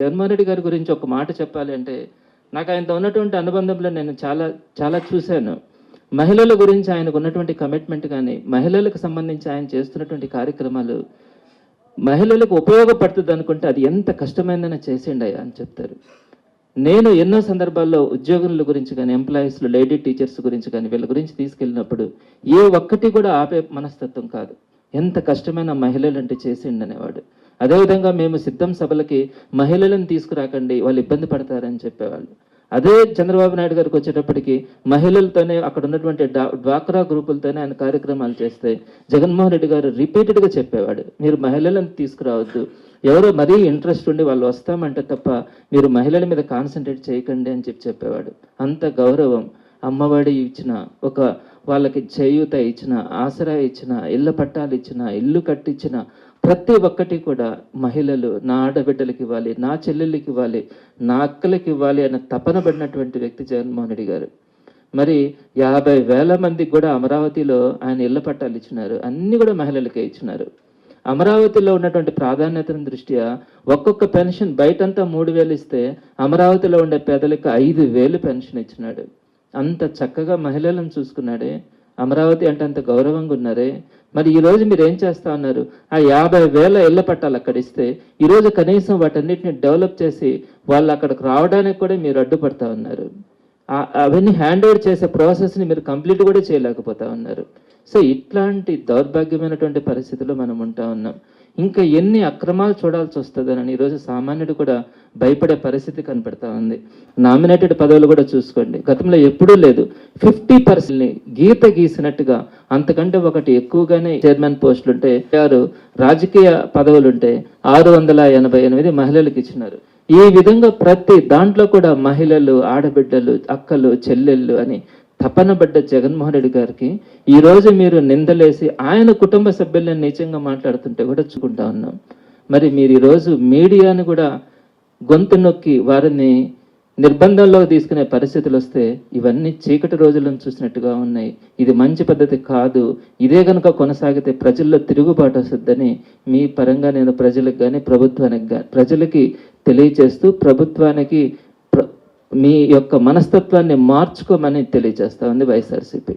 జగన్మోహన్ రెడ్డి గారి గురించి ఒక మాట చెప్పాలి అంటే నాకు ఆయనతో ఉన్నటువంటి అనుబంధంలో నేను చాలా చాలా చూశాను. మహిళల గురించి ఆయనకు ఉన్నటువంటి కమిట్మెంట్ కానీ మహిళలకు సంబంధించి ఆయన చేస్తున్నటువంటి కార్యక్రమాలు మహిళలకు ఉపయోగపడుతుంది అనుకుంటే అది ఎంత కష్టమైందని చేసిండయా అని చెప్తారు. నేను ఎన్నో సందర్భాల్లో ఉద్యోగుల గురించి కానీ ఎంప్లాయీస్లు లేడీ టీచర్స్ గురించి కానీ వీళ్ళ గురించి తీసుకెళ్ళినప్పుడు ఏ ఒక్కటి కూడా ఆపే మనస్తత్వం కాదు. ఎంత కష్టమైన మహిళలు అంటే చేసిండనేవాడు అదేవిధంగా మేము సిద్ధం సభలకి మహిళలను తీసుకురాకండి వాళ్ళు ఇబ్బంది పడతారని చెప్పేవాళ్ళు. అదే చంద్రబాబు నాయుడు గారికి వచ్చేటప్పటికి మహిళలతోనే అక్కడ ఉన్నటువంటి డా- డ్వాక్రా గ్రూపులతోనే ఆయన కార్యక్రమాలు చేస్తే జగన్మోహన్ రెడ్డి గారు రిపీటెడ్గా చెప్పేవాడు మీరు మహిళలను తీసుకురావద్దు. ఎవరో మరీ ఇంట్రెస్ట్ ఉండి వాళ్ళు వస్తామంటే తప్ప మీరు మహిళల మీద కాన్సన్ట్రేట్ చేయకండి అని చెప్పి చెప్పేవాడు. అంత గౌరవం అమ్మవాడి ఇచ్చిన ఒక వాళ్ళకి చేయూత ఇచ్చిన ఆసరా ఇచ్చిన ఇళ్ళ పట్టాలు ఇచ్చిన ఇల్లు కట్టించిన ప్రతి ఒక్కటి కూడా మహిళలు నా ఆడబిడ్డలకి ఇవ్వాలి నా చెల్లెళ్ళకి ఇవ్వాలి నా అక్కలకి ఇవ్వాలి అన్న తపన పడినటువంటి వ్యక్తి జగన్మోహన్ రెడ్డి గారు. మరి యాభై వేల మందికి కూడా అమరావతిలో ఆయన ఇళ్ళ పట్టాలు ఇచ్చినారు అన్నీ కూడా మహిళలకే ఇచ్చినారు. అమరావతిలో ఉన్నటువంటి ప్రాధాన్యతను దృష్ట్యా ఒక్కొక్క పెన్షన్ బయటంతా మూడు వేలు ఇస్తే అమరావతిలో ఉండే పేదలకు ఐదు వేలు పెన్షన్ ఇచ్చినాడు. అంత చక్కగా మహిళలను చూసుకున్నాడే. అమరావతి అంటే అంత గౌరవంగా ఉన్నారే. మరి ఈరోజు మీరు ఏం చేస్తా ఉన్నారు? ఆ యాభై వేల ఇళ్ళ పట్టాలు అక్కడ ఇస్తే ఈ రోజు కనీసం వాటన్నిటిని డెవలప్ చేసి వాళ్ళు అక్కడికి రావడానికి కూడా మీరు అడ్డుపడతా ఉన్నారు. అవన్నీ హ్యాండ్ ఓవర్ చేసే ప్రాసెస్ని మీరు కంప్లీట్ కూడా చేయలేకపోతా ఉన్నారు. సో ఇట్లాంటి దౌర్భాగ్యమైనటువంటి పరిస్థితుల్లో మనం ఉంటా ఉన్నాం. ఇంకా ఎన్ని అక్రమాలు చూడాల్సి వస్తుందని ఈరోజు సామాన్యుడు కూడా భయపడే పరిస్థితి కనపడతా ఉంది. నామినేటెడ్ పదవులు కూడా చూసుకోండి. గతంలో ఎప్పుడూ లేదు. ఫిఫ్టీ పర్సెంట్ని గీత గీసినట్టుగా అంతకంటే ఒకటి ఎక్కువగానే చైర్మన్ పోస్టులు ఉంటే ఆరు రాజకీయ పదవులు ఉంటే ఆరు వందల ఎనభై ఎనిమిది మహిళలకు ఇచ్చినారు. ఈ విధంగా ప్రతి దాంట్లో కూడా మహిళలు ఆడబిడ్డలు అక్కలు చెల్లెళ్ళు అని తపన పడ్డ జగన్మోహన్ రెడ్డి గారికి ఈ రోజు మీరు నిందలేసి ఆయన కుటుంబ సభ్యులను నీచంగా మాట్లాడుతుంటే కూడా చూకుంటా ఉన్నాం. మరి మీరు ఈరోజు మీడియాను కూడా గొంతు నొక్కి వారిని నిర్బంధంలో తీసుకునే పరిస్థితులు వస్తే ఇవన్నీ చీకటి రోజులను చూసినట్టుగా ఉన్నాయి. ఇది మంచి పద్ధతి కాదు. ఇదే కనుక కొనసాగితే ప్రజల్లో తిరుగుబాటు వస్తుందని మీ పరంగా నేను ప్రజలకు కానీ ప్రభుత్వానికి కానీ ప్రజలకి తెలియచేస్తూ ప్రభుత్వానికి మీ యొక్క మనస్తత్వాన్ని మార్చుకోమని తెలియజేస్తా ఉంది వైఎస్ఆర్సీపీ.